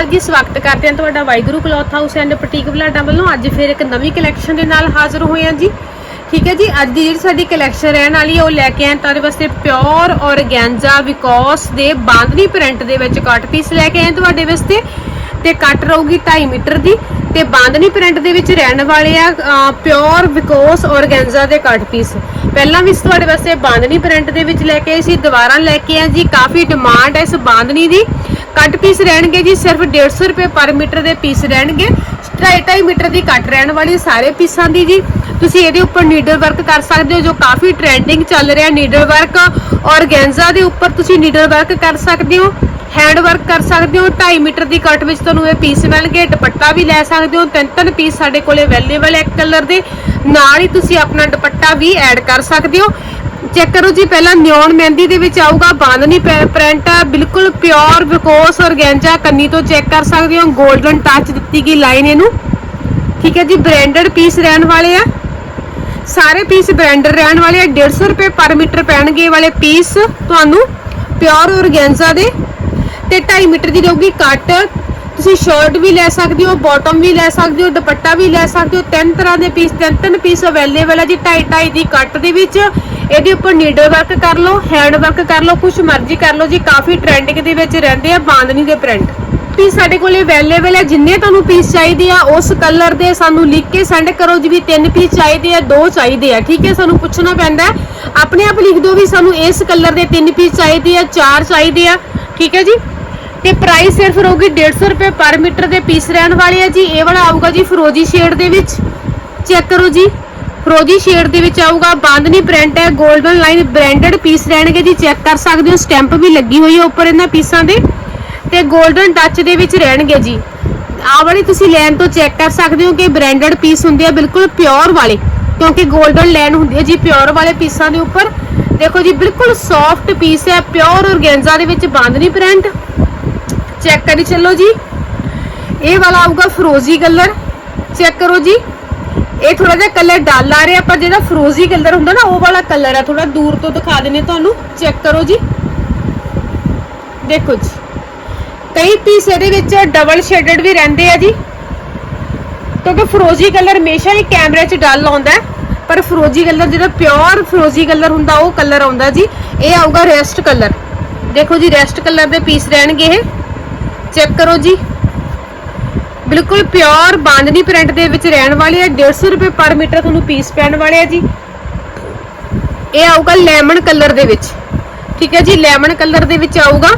ਅਕਾਲ ਜੀ ਸਵਾਗਤ ਕਰਦੇ ਹਾਂ ਤੁਹਾਡਾ Waheguru cloth house and boutique Balada ਵੱਲੋਂ। ਅੱਜ ਫਿਰ ਇੱਕ ਨਵੀਂ ਕਲੈਕਸ਼ਨ ਦੇ ਨਾਲ ਹਾਜ਼ਰ ਹੋਏ ਹਾਂ ਜੀ। ਠੀਕ ਹੈ ਜੀ, ਅੱਜ ਦੀ ਜਿਹੜੀ ਸਾਡੀ ਕਲੈਕਸ਼ਨ ਰਹਿਣ ਵਾਲੀ ਹੈ, ਉਹ ਲੈ ਕੇ ਆਏ ਤੁਹਾਡੇ ਵਾਸਤੇ ਪਿਓਰ ਔਰਗੈਂਜ਼ਾ ਵਿਕੋਸ ਦੇ ਬਾਂਦਨੀ ਪ੍ਰਿੰਟ ਦੇ ਵਿੱਚ ਕੱਟ ਪੀਸ ਲੈ ਕੇ ਆਏ ਤੁਹਾਡੇ ਵਾਸਤੇ। ਤੇ ਕੱਟ ਰਹੂਗੀ 2.5 ਮੀਟਰ ਦੀ। ਤੇ ਬਾਂਦਨੀ ਪ੍ਰਿੰਟ ਦੇ ਵਿੱਚ ਰਹਿਣ ਵਾਲੇ ਆ ਪਿਓਰ ਵਿਕੋਸ ਔਰਗੈਂਜ਼ਾ ਦੇ ਕੱਟ ਪੀਸ ਪਹਿਲਾਂ ਵੀ ਤੁਹਾਡੇ ਵਾਸਤੇ ਬਾਂਦਨੀ ਪ੍ਰਿੰਟ ਦੇ ਵਿੱਚ ਲੈ ਕੇ ਆਏ ਸੀ, ਦੁਬਾਰਾ ਲੈ ਕੇ ਆਏ ਜੀ। ਕਾਫੀ ਡਿਮਾਂਡ ਹੈ ਇਸ ਬਾਂਦਨੀ ਦੀ। ਕੱਟ ਪੀਸ ਰਹਿਣਗੇ ਜੀ, ਸਿਰਫ 150 ਰੁਪਏ ਪਰ ਮੀਟਰ ਦੇ ਪੀਸ ਰਹਿਣਗੇ। 2.5 ਮੀਟਰ ਦੀ ਕੱਟ ਰਹਿਣ ਵਾਲੀ ਸਾਰੇ ਪੀਸਾਂ ਦੀ ਜੀ। ਤੁਸੀਂ ਇਹਦੇ ਉੱਪਰ ਨੀਡਲ ਵਰਕ ਕਰ ਸਕਦੇ ਹੋ, ਜੋ ਕਾਫੀ ਟ੍ਰੈਂਡਿੰਗ ਚੱਲ ਰਿਹਾ ਨੀਡਲ ਵਰਕ ਔਰਗੈਂਜ਼ਾ ਦੇ ਉੱਪਰ ਤੁਸੀਂ ਨੀਡਲ ਵਰਕ ਕਰ ਸਕਦੇ ਹੋ ਹੈਂਡ ਵਰਕ ਕਰ ਸਕਦੇ ਹੋ। 2.5 ਮੀਟਰ ਦੀ ਕੱਟ ਵਿੱਚ ਤੁਹਾਨੂੰ ਇਹ ਪੀਸ ਮਿਲਣਗੇ, ਦੁਪੱਟਾ ਵੀ ਲੈ ਸਕਦੇ ਹੋ। ਤਿੰਨ ਤਿੰਨ ਪੀਸ ਸਾਡੇ ਕੋਲੇ ਅਵੇਲੇਬਲ ਹੈ ਇੱਕ ਕਲਰ ਦੇ। ਨਾਲ ਹੀ ਤੁਸੀਂ ਆਪਣਾ ਦੁਪੱਟਾ ਵੀ ਐਡ ਕਰ ਸਕਦੇ ਹੋ। ਚੈੱਕ ਕਰੋ ਜੀ, ਪਹਿਲਾਂ ਨਿਓਨ ਮਹਿੰਦੀ ਦੇ ਵਿੱਚ ਆਊਗਾ ਬਾਂਦਨੀ ਪ੍ਰਿੰਟ ਆ, ਬਿਲਕੁਲ ਪਿਓਰ ਵਿਕੋਸ ਔਰਗੈਂਜਾ ਕੰਨੀ ਤੋਂ ਚੈੱਕ ਕਰ ਸਕਦੇ ਹੋ 골ਡਨ ਟੱਚ ਦਿੱਤੀ ਗਈ ਲਾਈਨ ਇਹਨੂੰ। ਠੀਕ ਹੈ ਜੀ ਬ੍ਰਾਂਡਡ ਪੀਸ ਰਹਿਣ ਵਾਲੇ ਆ। ਸਾਰੇ ਪੀਸ ਬ੍ਰਾਂਡਡ ਰਹਿਣ ਵਾਲੇ ਆ 150 ਰੁਪਏ ਪਰ ਮੀਟਰ ਪੈਣਗੇ ਵਾਲੇ ਪੀਸ ਤੁਹਾਨੂੰ ਪਿਓਰ ਔਰਗੈਂਜ਼ਾ ਦੇ। ਤੇ 2.5 ਮੀਟਰ ਦੀ ਰਹੂਗੀ ਕੱਟ। ਤੁਸੀਂ ਸ਼ਰਟ ਵੀ ਲੈ ਸਕਦੇ ਹੋ ਬਾਟਮ ਵੀ ਲੈ ਸਕਦੇ ਹੋ, ਦੁਪੱਟਾ ਵੀ ਲੈ ਸਕਦੇ ਹੋ, ਤਿੰਨ ਤਰ੍ਹਾਂ ਦੇ ਪੀਸ ਤਿੰਨ ਤਿੰਨ ਪੀਸ ਅਵੇਲੇਬਲ ਹੈ ਜੀ 2.5 2.5 ਦੀ ਕੱਟ ਦੇ ਵਿੱਚ। ਇਹਦੇ ਉੱਪਰ ਨੀਡਲ ਵਰਕ ਕਰ ਲਓ ਹੈਂਡ ਵਰਕ ਕਰ ਲਓ ਕੁਝ ਮਰਜ਼ੀ ਕਰ ਲਓ ਜੀ, ਕਾਫੀ ਟ੍ਰੈਂਡਿੰਗ ਦੇ ਵਿੱਚ ਰਹਿੰਦੇ ਆ ਬਾਂਦਨੀ ਦੇ ਪ੍ਰਿੰਟ ਪੀਸ ਸਾਡੇ ਕੋਲੇ ਅਵੇਲੇਬਲ ਹੈ ਜਿੰਨੇ ਤੁਹਾਨੂੰ ਪੀਸ ਚਾਹੀਦੇ ਆ, ਉਸ ਕਲਰ ਦੇ ਸਾਨੂੰ ਲਿਖ ਕੇ ਸੈਂਡ ਕਰੋ ਜੀ, ਵੀ ਤਿੰਨ ਪੀਸ ਚਾਹੀਦੇ ਆ, ਦੋ ਚਾਹੀਦੇ ਆ, ਠੀਕ ਹੈ? ਸਾਨੂੰ ਪੁੱਛਣਾ ਪੈਂਦਾ ਆਪਣੇ ਆਪ ਲਿਖ ਦਿਓ ਵੀ ਸਾਨੂੰ ਇਸ ਕਲਰ ਦੇ ਤਿੰਨ ਪੀਸ ਚਾਹੀਦੇ ਆ, ਚਾਰ ਚਾਹੀਦੇ ਆ, ਠੀਕ ਹੈ ਜੀ? ਤੇ ਪ੍ਰਾਈਸ ਸਿਰਫ ਰਹੂਗੀ 150 ਰੁਪਏ ਪਰ ਮੀਟਰ ਦੇ ਪੀਸ ਰਹਿਣ ਵਾਲੇ ਆ ਜੀ। ਇਹ ਵਾਲਾ ਆਊਗਾ ਜੀ ਫਰੋਜੀ ਸ਼ੇਡ ਦੇ ਵਿੱਚ। ਚੈੱਕ ਕਰੋ ਜੀ। ਫਰੋਜੀ ਸ਼ੇਡ ਦੇ ਵਿੱਚ ਆਊਗਾ ਬਾਂਦਨੀ ਪ੍ਰਿੰਟ ਹੈ 골ਡਨ ਲਾਈਨ ਬ੍ਰਾਂਡਡ ਪੀਸ ਰਹਿਣਗੇ ਜੀ ਚੈੱਕ ਕਰ ਸਕਦੇ ਹੋ ਸਟੈਂਪ ਵੀ ਲੱਗੀ ਹੋਈ ਹੈ ਉੱਪਰ ਇਹਨਾਂ ਪੀਸਾਂ ਦੇ। ਤੇ 골ਡਨ ਟੱਚ ਦੇ ਵਿੱਚ ਰਹਿਣਗੇ ਜੀ। ਆ ਵਾਲੀ ਤੁਸੀਂ ਲੈਣ ਤੋਂ ਚੈੱਕ ਕਰ ਸਕਦੇ ਹੋ ਕਿ ਬ੍ਰਾਂਡਡ ਪੀਸ ਹੁੰਦੇ ਆ, ਬਿਲਕੁਲ ਪਿਓਰ ਵਾਲੇ। ਕਿਉਂਕਿ 골ਡਨ ਲੈਨ ਹੁੰਦੀ ਹੈ ਜੀ ਪਿਓਰ ਵਾਲੇ ਪੀਸਾਂ ਦੇ ਉੱਪਰ। ਦੇਖੋ ਜੀ, ਬਿਲਕੁਲ ਸੌਫਟ ਪੀਸ ਹੈ ਪਿਓਰ ਔਰਗੈਂਜ਼ਾ ਦੇ ਵਿੱਚ ਬਾਂਦਨੀ ਪ੍ਰਿੰਟ ਚੈੱਕ ਕਰੀ ਚੱਲੋ ਜੀ। ਇਹ ਵਾਲਾ ਆਊਗਾ ਫਰੋਜ਼ੀ ਕਲਰ ਚੈੱਕ ਕਰੋ ਜੀ। ਇਹ ਥੋੜਾ ਜਿਹਾ ਕਲਰ ਡਲ ਆ ਰਿਹਾ, ਪਰ ਜਿਹੜਾ ਫਰੋਜ਼ੀ ਕਲਰ ਹੁੰਦਾ ਨਾ, ਉਹ ਵਾਲਾ ਕਲਰ ਆ। ਥੋੜਾ ਦੂਰ ਤੋਂ ਦਿਖਾ ਦਿੰਨੇ ਤੁਹਾਨੂੰ। ਚੈੱਕ ਕਰੋ ਜੀ। ਦੇਖੋ ਜੀ। ਕਈ ਪੀਸ ਇਹਦੇ ਵਿੱਚ ਡਬਲ ਸ਼ੇਡਡ ਵੀ ਰਹਿੰਦੇ ਆ ਜੀ। ਕਿਉਂਕਿ ਫਰੋਜ਼ੀ ਕਲਰ ਹਮੇਸ਼ਾ ਹੀ ਕੈਮਰੇ 'ਚ ਡਲ ਆਉਂਦਾ ਪਰ ਫਰੋਜ਼ੀ ਕਲਰ ਜਿਹੜਾ ਪਿਓਰ ਫਰੋਜ਼ੀ ਕਲਰ ਹੁੰਦਾ, ਉਹ ਕਲਰ ਆਉਂਦਾ ਜੀ। ਇਹ ਆਊਗਾ ਰੈਸਟ ਕਲਰ ਦੇਖੋ ਜੀ ਰੈਸਟ ਕਲਰ ਦੇ ਪੀਸ ਰਹਿਣਗੇ ਇਹ। ਚੈੱਕ ਕਰੋ ਜੀ। ਬਿਲਕੁਲ ਪਿਓਰ ਬਾਂਦਨੀ ਪ੍ਰਿੰਟ ਦੇ ਵਿੱਚ ਰਹਿਣ ਵਾਲੇ ਆ 150 ਰੁਪਏ ਪਰ ਮੀਟਰ ਤੁਹਾਨੂੰ ਪੀਸ ਪੈਣ ਵਾਲੇ ਆ ਜੀ। ਇਹ ਆਊਗਾ ਲੈਮਨ ਕਲਰ ਦੇ ਵਿੱਚ। ਠੀਕ ਹੈ ਜੀ, ਲੈਮਨ ਕਲਰ ਦੇ ਵਿੱਚ ਆਊਗਾ।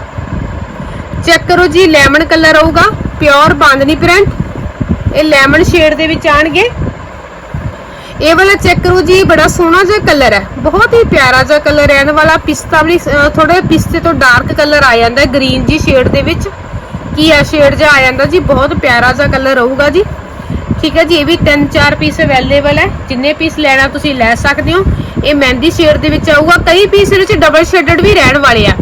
ਚੈੱਕ ਕਰੋ ਜੀ, ਲੈਮਨ ਕਲਰ ਆਊਗਾ, ਪਿਓਰ ਬਾਂਦਨੀ ਪ੍ਰਿੰਟ। ਇਹ ਲੈਮਨ ਸ਼ੇਡ ਦੇ ਵਿੱਚ ਆਣਗੇ। ਇਹ ਵਾਲਾ ਚੈੱਕ ਕਰੋ ਜੀ, ਬੜਾ ਸੋਹਣਾ ਜਿਹਾ ਕਲਰ ਹੈ। ਬਹੁਤ ਹੀ ਪਿਆਰਾ ਜਿਹਾ ਕਲਰ ਰਹਿਣ ਵਾਲਾ ਪਿਸਤਾ ਵੀ ਥੋੜੇ ਪਿਸਤੇ ਤੋਂ ਡਾਰਕ ਕਲਰ ਆ ਜਾਂਦਾ ਗ੍ਰੀਨ ਜੀ ਸ਼ੇਡ ਦੇ ਵਿੱਚ। ਕੀ ਆ ਸ਼ੇਡ ਜਿਹਾ ਆ ਜਾਂਦਾ ਜੀ, ਬਹੁਤ ਪਿਆਰਾ ਜਿਹਾ ਕਲਰ ਰਹੂਗਾ ਜੀ। ਠੀਕ ਹੈ ਜੀ, ਇਹ ਵੀ 3-4 ਪੀਸ ਅਵੇਲੇਬਲ ਹੈ। ਜਿੰਨੇ ਪੀਸ ਲੈਣਾ ਤੁਸੀਂ ਲੈ ਸਕਦੇ ਹੋ। ਇਹ ਮਹਿੰਦੀ ਸ਼ੇਡ ਦੇ ਵਿੱਚ ਆਊਗਾ। ਕਈ ਪੀਸ ਇਹਦੇ ਵਿੱਚ ਡਬਲ ਸ਼ੇਡਡ ਵੀ ਰਹਿਣ ਵਾਲੇ ਆ।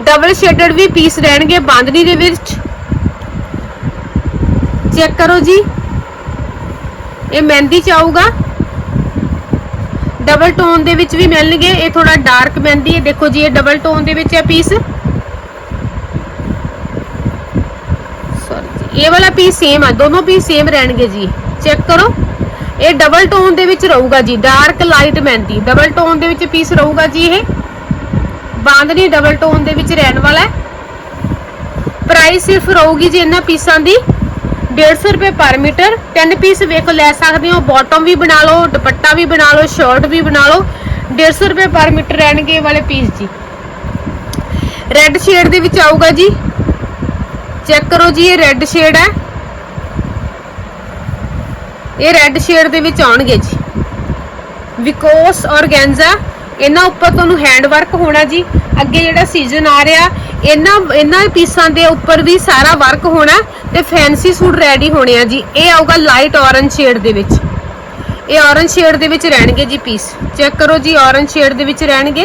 ਡਬਲ ਸ਼ੇਡਡ ਵੀ ਪੀਸ ਰਹਿਣਗੇ ਬਾਂਦਨੀ ਦੇ ਵਿੱਚ। ਚੈੱਕ ਕਰੋ ਜੀ। ਇਹ ਮਹਿੰਦੀ ਚ ਆਊਗਾ। ਡਬਲ ਟੋਨ ਦੇ ਵਿੱਚ ਵੀ ਮਿਲਣਗੇ। ਇਹ ਥੋੜਾ ਡਾਰਕ ਮਹਿੰਦੀ ਹੈ। ਦੇਖੋ ਜੀ, ਇਹ ਡਬਲ ਟੋਨ ਦੇ ਵਿੱਚ ਹੈ ਪੀਸ ਇਹ ਵਾਲਾ ਪੀਸ ਸੇਮ ਆ, ਦੋਨੋਂ ਪੀਸ ਸੇਮ ਰਹਿਣਗੇ ਜੀ। ਚੈੱਕ ਕਰੋ। ਇਹ ਡਬਲ ਟੋਨ ਦੇ ਵਿੱਚ ਰਹੂਗਾ ਜੀ ਡਾਰਕ ਲਾਈਟ ਮਹਿੰਦੀ। ਡਬਲ ਟੋਨ ਦੇ ਵਿੱਚ ਪੀਸ ਰਹੂਗਾ ਜੀ ਇਹ। ਬਾਂਦਨੀ ਡਬਲ ਟੋਨ ਦੇ ਵਿੱਚ ਰਹਿਣ ਵਾਲਾ ਪ੍ਰਾਈਸ ਸਿਰਫ ਰਹੂਗੀ ਜੀ ਇਹਨਾਂ ਪੀਸਾਂ ਦੀ। 150 ਰੁਪਏ ਪਰ ਮੀਟਰ। ਤਿੰਨ ਪੀਸ ਵੇਖੋ ਲੈ ਸਕਦੇ ਹੋ ਬਾਟਮ ਵੀ ਬਣਾ ਲਓ, ਦੁਪੱਟਾ ਵੀ ਬਣਾ ਲਓ ਸ਼ਰਟ ਵੀ ਬਣਾ ਲਓ। 150 ਰੁਪਏ ਪਰ ਮੀਟਰ ਰਹਿਣਗੇ ਇਹ ਵਾਲੇ ਪੀਸ ਜੀ। ਰੈੱਡ ਸ਼ੇਡ ਦੇ ਵਿੱਚ ਆਊਗਾ ਜੀ। ਚੈੱਕ ਕਰੋ ਜੀ, ਇਹ ਰੈੱਡ ਸ਼ੇਡ ਹੈ। ਇਹ ਰੈੱਡ ਸ਼ੇਡ ਦੇ ਵਿੱਚ ਆਉਣਗੇ ਜੀ। ਵਿਕੋਸ ਔਰਗੈਂਜ਼ਾ ਇਹਨਾਂ ਉੱਪਰ ਤੁਹਾਨੂੰ ਹੈਂਡ ਵਰਕ ਹੋਣਾ ਜੀ। ਅੱਗੇ ਜਿਹੜਾ ਸੀਜ਼ਨ ਆ ਰਿਹਾ, ਇਹਨਾਂ ਇਹਨਾਂ ਪੀਸਾਂ ਦੇ ਉੱਪਰ ਵੀ ਸਾਰਾ ਵਰਕ ਹੋਣਾ ਤੇ ਫੈਂਸੀ ਸੂਟ ਰੈਡੀ ਹੋਣੇ ਆ ਜੀ। ਇਹ ਆਊਗਾ ਲਾਈਟ ਔਰੰਜ ਸ਼ੇਡ ਦੇ ਵਿੱਚ। ਇਹ ਔਰੰਜ ਸ਼ੇਡ ਦੇ ਵਿੱਚ ਰਹਿਣਗੇ ਜੀ ਪੀਸ। ਚੈੱਕ ਕਰੋ ਜੀ ਔਰੰਜ ਸ਼ੇਡ ਦੇ ਵਿੱਚ ਰਹਿਣਗੇ।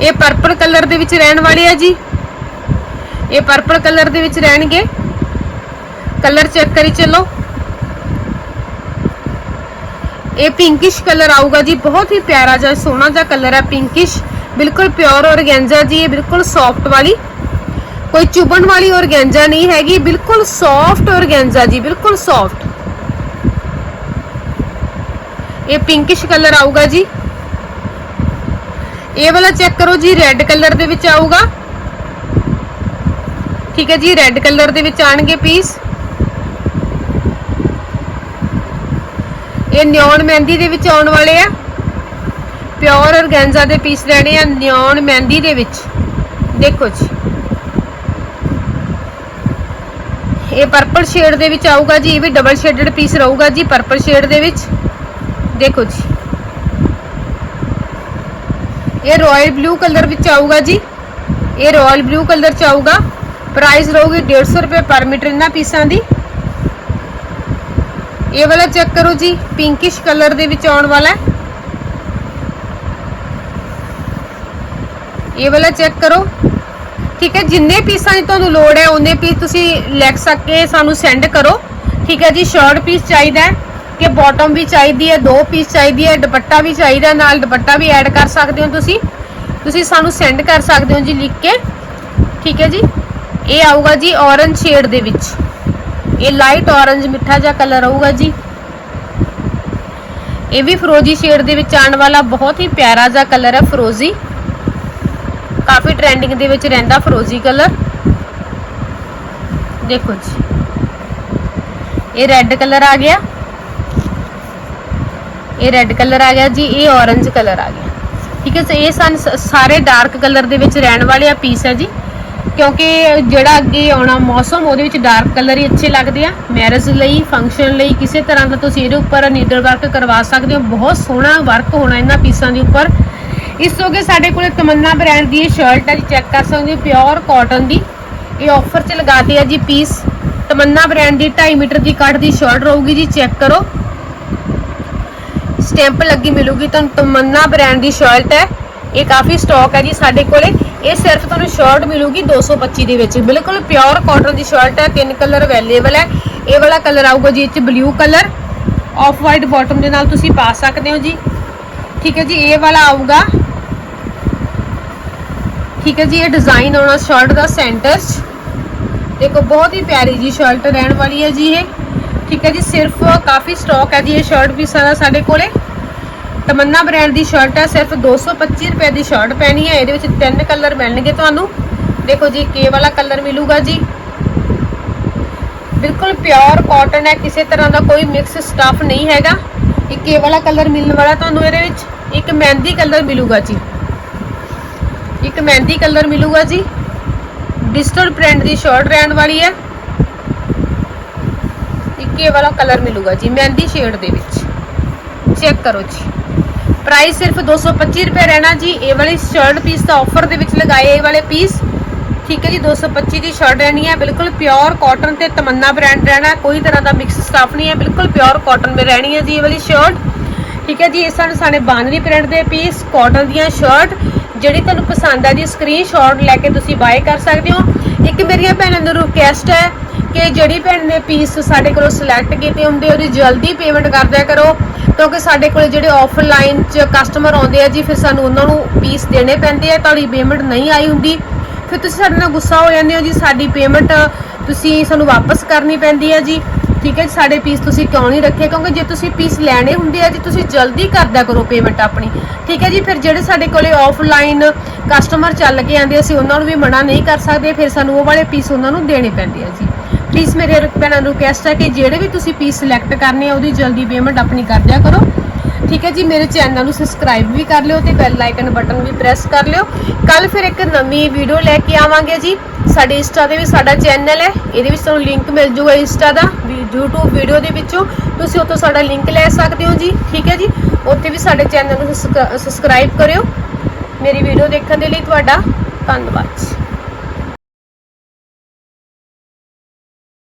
ਇਹ ਪਰਪਲ ਕਲਰ ਦੇ ਵਿੱਚ ਰਹਿਣ ਵਾਲੇ ਆ ਜੀ। ਇਹ ਪਰਪਲ ਕਲਰ ਦੇ ਵਿੱਚ ਰਹਿਣਗੇ। ਕਲਰ ਚੈੱਕ ਕਰੀ ਚੱਲੋ। ਇਹ ਪਿੰਕਿਸ਼ ਕਲਰ ਆਊਗਾ ਜੀ, ਬਹੁਤ ਹੀ ਪਿਆਰਾ ਜਿਹਾ, ਸੋਹਣਾ ਜਿਹਾ ਕਲਰ ਹੈ ਪਿੰਕਿਸ਼ ਬਿਲਕੁਲ ਪਿਓਰ ਔਰਗੈਂਜ਼ਾ ਜੀ, ਇਹ ਬਿਲਕੁਲ ਸੌਫਟ ਵਾਲੀ। ਕੋਈ ਚੁਬਣ ਵਾਲੀ ਔਰਗੈਂਜਾ ਨਹੀਂ ਹੈਗੀ, ਬਿਲਕੁਲ ਸੌਫਟ ਔਰਗੈਂਜਾ ਜੀ, ਬਿਲਕੁਲ ਸੌਫਟ ਇਹ ਪਿੰਕਿਸ਼ ਕਲਰ ਆਊਗਾ ਜੀ। ਇਹ ਵਾਲਾ ਚੈੱਕ ਕਰੋ ਜੀ ਰੈੱਡ ਕਲਰ ਦੇ ਵਿੱਚ ਆਊਗਾ। ਠੀਕ ਹੈ ਜੀ ਰੈੱਡ ਕਲਰ ਦੇ ਵਿੱਚ ਆਣਗੇ ਪੀਸ ਇਹ ਨਿਓਨ ਮਹਿੰਦੀ ਦੇ ਵਿੱਚ ਆਉਣ ਵਾਲੇ ਆ। ਪਿਓਰ ਔਰਗੈਂਜ਼ਾ ਦੇ ਪੀਸ ਲੈਣੇ ਆ ਨਿਓਨ ਮਹਿੰਦੀ ਦੇ ਵਿੱਚ। ਦੇਖੋ ਜੀ। ਇਹ ਪਰਪਲ ਸ਼ੇਡ ਦੇ ਵਿੱਚ ਆਊਗਾ ਜੀ, ਇਹ ਵੀ ਡਬਲ ਸ਼ੇਡਡ ਪੀਸ ਰਹੂਗਾ ਜੀ ਪਰਪਲ ਸ਼ੇਡ ਦੇ ਵਿੱਚ। ਦੇਖੋ ਜੀ। ਇਹ ਰਾਇਲ ਬਲੂ ਕਲਰ ਵਿੱਚ ਆਊਗਾ ਜੀ। ਇਹ ਰਾਇਲ ਬਲੂ ਕਲਰ ਚ ਆਊਗਾ। ਪ੍ਰਾਈਸ ਰਹੂਗੀ 150 ਰੁਪਏ ਪਰ ਮੀਟਰ ਇਹਨਾਂ ਪੀਸਾਂ ਦੀ। ਇਹ ਵਾਲਾ ਚੈੱਕ ਕਰੋ ਜੀ ਪਿੰਕਿਸ਼ ਕਲਰ ਦੇ ਵਿੱਚ ਆਉਣ ਵਾਲਾ ਇਹ ਵਾਲਾ ਚੈੱਕ ਕਰੋ। ਠੀਕ ਹੈ, ਜਿੰਨੇ ਪੀਸਾਂ ਦੀ ਤੁਹਾਨੂੰ ਲੋੜ ਹੈ, ਉਹਨੇ ਪੀਸ ਤੁਸੀਂ ਲਿਖ ਸਕਦੇ, ਸਾਨੂੰ ਸੈਂਡ ਕਰੋ। ਠੀਕ ਹੈ ਜੀ ਸ਼ਾਰਟ ਪੀਸ ਚਾਹੀਦਾ ਹੈ, ਕਿ ਬਾਟਮ ਵੀ ਚਾਹੀਦੀ ਹੈ, ਦੋ ਪੀਸ ਚਾਹੀਦੀ ਹੈ, ਦੁਪੱਟਾ ਵੀ ਚਾਹੀਦਾ ਨਾਲ ਦੁਪੱਟਾ ਵੀ ਐਡ ਕਰ ਸਕਦੇ ਹੋ ਤੁਸੀਂ। ਤੁਸੀਂ ਸਾਨੂੰ ਸੈਂਡ ਕਰ ਸਕਦੇ ਹੋ ਜੀ ਲਿਖ ਕੇ। ਠੀਕ ਹੈ ਜੀ। ਇਹ ਆਊਗਾ ਜੀ ਔਰੰਜ ਸ਼ੇਡ ਦੇ ਵਿੱਚ। ਇਹ ਲਾਈਟ ਔਰੰਜ ਮਿੱਠਾ ਜਿਹਾ ਕਲਰ ਆਊਗਾ ਜੀ। ਇਹ ਵੀ ਫਰੋਜੀ ਸ਼ੇਡ ਦੇ ਵਿੱਚ ਆਉਣ ਵਾਲਾ ਬਹੁਤ ਹੀ ਪਿਆਰਾ ਜਿਹਾ ਕਲਰ ਹੈ ਫਰੋਜੀ ਕਾਫੀ ਟ੍ਰੈਂਡਿੰਗ ਦੇ ਵਿੱਚ ਰਹਿੰਦਾ ਫਰੋਜੀ ਕਲਰ ਦੇਖੋ ਜੀ। ਇਹ ਰੈੱਡ ਕਲਰ ਆ ਗਿਆ। ਇਹ ਰੈੱਡ ਕਲਰ ਆ ਗਿਆ ਜੀ, ਇਹ ਔਰੰਜ ਕਲਰ ਆ ਗਿਆ। ਠੀਕ ਹੈ ਸੋ ਇਹ ਸਨ ਸਾਰੇ ਡਾਰਕ ਕਲਰ ਦੇ ਵਿੱਚ ਰਹਿਣ ਵਾਲੇ ਆ ਪੀਸ ਹੈ ਜੀ। ਕਿਉਂਕਿ ਜਿਹੜਾ ਅੱਗੇ ਆਉਣਾ ਮੌਸਮ, ਉਹਦੇ ਵਿੱਚ ਡਾਰਕ ਕਲਰ ਹੀ ਅੱਛੇ ਲੱਗਦੇ ਆ। ਮੈਰਿਜ ਲਈ ਫੰਕਸ਼ਨ ਲਈ, ਕਿਸੇ ਤਰ੍ਹਾਂ ਦਾ ਤੁਸੀਂ ਇਹਦੇ ਉੱਪਰ ਨੀਡਲ ਵਰਕ ਕਰਵਾ ਸਕਦੇ ਹੋ। ਬਹੁਤ ਸੋਹਣਾ ਵਰਕ ਹੋਣਾ ਇਹਨਾਂ ਪੀਸਾਂ ਦੇ ਉੱਪਰ। ਇਸ ਤੋਂ ਅੱਗੇ ਸਾਡੇ ਕੋਲੇ ਤਮੰਨਾ ਬ੍ਰਾਂਡ ਦੀ ਸ਼ਰਟ ਹੈ ਜੀ ਚੈੱਕ ਕਰ ਸਕਦੇ ਹੋ ਪਿਓਰ ਕਾਟਨ ਦੀ। ਇਹ ਆਫਰ 'ਚ ਲਗਾਤੇ ਆ ਜੀ ਪੀਸ ਤਮੰਨਾ ਬ੍ਰਾਂਡ ਦੀ 2.5 ਮੀਟਰ ਦੀ ਕੱਟ ਦੀ ਸ਼ਰਟ ਰਹੂਗੀ ਜੀ ਚੈੱਕ ਕਰੋ। ਸਟੈਂਪ ਲੱਗੀ ਮਿਲੂਗੀ, ਤੁਹਾਨੂੰ ਤਮੰਨਾ ਬ੍ਰਾਂਡ ਦੀ ਸ਼ਰਟ ਹੈ। ਇਹ ਕਾਫੀ ਸਟਾਕ ਹੈ ਜੀ ਸਾਡੇ ਕੋਲੇ। ਇਹ ਸਿਰਫ ਤੁਹਾਨੂੰ ਸ਼ਰਟ ਮਿਲੂਗੀ 225 ਦੇ ਵਿੱਚ। ਬਿਲਕੁਲ ਪਿਓਰ ਕਾਟਨ ਦੀ ਸ਼ਰਟ ਹੈ, ਤਿੰਨ ਕਲਰ ਅਵੇਲੇਬਲ ਹੈ। ਇਹ ਵਾਲਾ ਕਲਰ ਆਊਗਾ ਜੀ, ਇਹ ਚ blue colour off white bottom ਦੇ ਨਾਲ ਤੁਸੀਂ ਪਾ ਸਕਦੇ ਹੋ ਜੀ। ਠੀਕ ਹੈ ਜੀ, ਇਹ ਵਾਲਾ ਆਊਗਾ। ਠੀਕ ਹੈ ਜੀ, ਇਹ ਡਿਜ਼ਾਈਨ ਆਉਣਾ ਸ਼ਰਟ ਦਾ ਸੈਂਟਰ 'ਚ। ਦੇਖੋ, ਬਹੁਤ ਹੀ ਪਿਆਰੀ ਜੀ ਸ਼ਰਟ ਰਹਿਣ ਵਾਲੀ ਹੈ ਜੀ ਇਹ। ਠੀਕ ਹੈ ਜੀ, ਸਿਰਫ ਕਾਫੀ ਸਟਾਕ ਹੈ ਜੀ, ਇਹ ਸ਼ਰਟ ਪੀਸਾਂ ਦਾ ਸਾਡੇ ਕੋਲੇ। ਤਮੰਨਾ ਬ੍ਰਾਂਡ ਦੀ ਸ਼ਰਟ ਹੈ ਸਿਰਫ 225 ਰੁਪਏ ਦੀ ਸ਼ਰਟ ਪੈਣੀ ਹੈ, ਇਹਦੇ ਵਿੱਚ ਤਿੰਨ ਕਲਰ ਮਿਲਣਗੇ ਤੁਹਾਨੂੰ। ਦੇਖੋ ਜੀ ਕੇ ਵਾਲਾ ਕਲਰ ਮਿਲੂਗਾ ਜੀ। ਬਿਲਕੁਲ ਪਿਓਰ ਕਾਟਨ ਹੈ, ਕਿਸੇ ਤਰ੍ਹਾਂ ਦਾ ਕੋਈ ਮਿਕਸ ਸਟਫ ਨਹੀਂ ਹੈਗਾ। ਇਹ ਕੇ ਵਾਲਾ ਕਲਰ ਮਿਲਣ ਵਾਲਾ ਤੁਹਾਨੂੰ ਇਹਦੇ ਵਿੱਚ। ਇੱਕ ਮਹਿੰਦੀ ਕਲਰ ਮਿਲੂਗਾ ਜੀ। ਇੱਕ ਮਹਿੰਦੀ ਕਲਰ ਮਿਲੂਗਾ ਜੀ। ਡਿਜੀਟਲ ਪ੍ਰਿੰਟ ਦੀ ਸ਼ਰਟ ਰਹਿਣ ਵਾਲੀ ਹੈ। ਇੱਕ ਵਾਲਾ ਕਲਰ ਮਿਲੂਗਾ ਜੀ, ਮਹਿੰਦੀ ਸ਼ੇਡ ਦੇ ਵਿੱਚ। ਚੈੱਕ ਕਰੋ ਜੀ। ਪ੍ਰਾਈਸ ਸਿਰਫ 225 ਰੁਪਏ ਰਹਿਣਾ ਜੀ। ਇਹ ਵਾਲੀ ਸ਼ਰਟ ਪੀਸ ਦਾ ਆਫਰ ਦੇ ਵਿੱਚ ਲਗਾਏ, ਇਹ ਵਾਲੇ ਪੀਸ ਠੀਕ ਹੈ ਜੀ 225 ਦੀ ਸ਼ਰਟ ਰਹਿਣੀ ਹੈ। ਬਿਲਕੁਲ ਪਿਓਰ ਕਾਟਨ ਤੇ ਤਮੰਨਾ ਬ੍ਰਾਂਡ ਰਹਿਣਾ। ਕੋਈ ਤਰ੍ਹਾਂ ਦਾ ਮਿਕਸ ਸਟਾਫ ਨਹੀਂ ਹੈ। ਬਿਲਕੁਲ ਪਿਓਰ ਕਾਟਨ ਵਿੱਚ ਰਹਿਣੀ ਹੈ ਜੀ ਇਹ ਵਾਲੀ ਸ਼ਰਟ ਠੀਕ ਹੈ ਜੀ, ਇਹ ਸਾਨੂੰ ਸਾਡੇ ਬਾਂਦਰੀ ਪ੍ਰਿੰਟ ਦੇ ਪੀਸ ਕਾਟਨ ਦੀਆਂ ਸ਼ਰਟ ਜਿਹੜੀ ਤੁਹਾਨੂੰ ਪਸੰਦ ਆ ਜੀ ਸਕਰੀਨਸ਼ਾਟ ਲੈ ਕੇ ਤੁਸੀਂ ਬਾਏ ਕਰ ਸਕਦੇ ਹੋ। ਇੱਕ ਮੇਰੀਆਂ ਭੈਣਾਂ ਨੂੰ ਰਿਕੁਐਸਟ ਹੈ ਕਿ ਜਿਹੜੀ ਭੈਣ ਨੇ ਪੀਸ ਸਾਡੇ ਕੋਲੋਂ ਸਿਲੈਕਟ ਕੀਤੇ ਹੁੰਦੇ, ਉਹਦੀ ਜਲਦੀ ਪੇਮੈਂਟ ਕਰ ਦਿਆ ਕਰੋ, ਕਿਉਂਕਿ ਸਾਡੇ ਕੋਲ ਜਿਹੜੇ ਆਫਲਾਈਨ ਚ ਕਸਟਮਰ ਆਉਂਦੇ ਆ ਜੀ, ਫਿਰ ਸਾਨੂੰ ਉਹਨਾਂ ਨੂੰ ਪੀਸ ਦੇਣੇ ਪੈਂਦੇ ਆ, ਤੁਹਾਡੀ ਪੇਮੈਂਟ ਨਹੀਂ ਆਈ ਹੁੰਦੀ। ਫਿਰ ਤੁਸੀਂ ਸਾਡੇ ਨਾਲ ਗੁੱਸਾ ਹੋ ਜਾਂਦੇ ਹੋ ਜੀ, ਸਾਡੀ ਪੇਮੈਂਟ ਤੁਸੀਂ ਸਾਨੂੰ ਵਾਪਸ ਕਰਨੀ ਪੈਂਦੀ ਹੈ ਜੀ। ਠੀਕ ਹੈ ਜੀ, ਸਾਡੇ ਪੀਸ ਤੁਸੀਂ ਕਿਉਂ ਨਹੀਂ ਰੱਖੇ? ਕਿਉਂਕਿ ਜੇ ਤੁਸੀਂ ਪੀਸ ਲੈਣੇ ਹੁੰਦੇ ਆ ਜੀ, ਤੁਸੀਂ ਜਲਦੀ ਕਰਦਾ ਕਰੋ ਪੇਮੈਂਟ ਆਪਣੀ। ਠੀਕ ਹੈ ਜੀ, ਫਿਰ ਜਿਹੜੇ ਸਾਡੇ ਕੋਲੇ ਆਫਲਾਈਨ ਕਸਟਮਰ ਚੱਲ ਕੇ ਆਂਦੇ ਅਸੀਂ ਉਹਨਾਂ ਨੂੰ ਵੀ ਮਨਾ ਨਹੀਂ ਕਰ ਸਕਦੇ, ਫਿਰ ਸਾਨੂੰ ਉਹ ਵਾਲੇ ਪੀਸ ਉਹਨਾਂ ਨੂੰ ਦੇਣੇ ਪੈਂਦੇ ਆ ਜੀ। ਪਲੀਜ਼ ਮੇਰੇ ਭੈਣਾਂ ਨੂੰ ਰਿਕਵੈਸਟ ਹੈ ਕਿ ਜਿਹੜੇ ਵੀ ਤੁਸੀਂ ਪੀਸ ਸਿਲੈਕਟ ਕਰਨੇ ਆ, ਉਹਦੀ ਜਲਦੀ ਪੇਮੈਂਟ ਆਪਣੀ ਕਰ ਦਿਆ ਕਰੋ। ਠੀਕ ਹੈ ਜੀ, ਮੇਰੇ ਚੈਨਲ ਨੂੰ ਸਬਸਕ੍ਰਾਈਬ ਵੀ ਕਰ ਲਿਓ ਤੇ ਬੈਲ ਆਈਕਨ ਬਟਨ ਵੀ ਪ੍ਰੈਸ ਕਰ ਲਿਓ। ਕੱਲ ਫਿਰ ਇੱਕ ਨਵੀਂ ਵੀਡੀਓ ਲੈ ਕੇ ਆਵਾਂਗੇ ਜੀ। ਸਾਡੇ ਇੰਸਟਾ ਤੇ ਵੀ ਸਾਡਾ ਚੈਨਲ ਹੈ। ਇਹਦੇ ਵਿੱਚ ਤੁਹਾਨੂੰ ਲਿੰਕ ਮਿਲ ਜੂਗਾ ਇੰਸਟਾ ਦਾ, ਵੀ YouTube ਵੀਡੀਓ ਦੇ ਵਿੱਚੋਂ। ਤੁਸੀਂ ਉੱਥੋਂ ਸਾਡਾ ਲਿੰਕ ਲੈ ਸਕਦੇ ਹੋ ਜੀ। ਠੀਕ ਹੈ ਜੀ, ਉੱਥੇ ਵੀ ਸਾਡੇ ਚੈਨਲ ਨੂੰ ਸਬਸਕ੍ਰਾਈਬ ਕਰਿਓ। ਮੇਰੀ ਵੀਡੀਓ ਦੇਖਣ ਦੇ ਲਈ ਤੁਹਾਡਾ ਧੰਨਵਾਦ।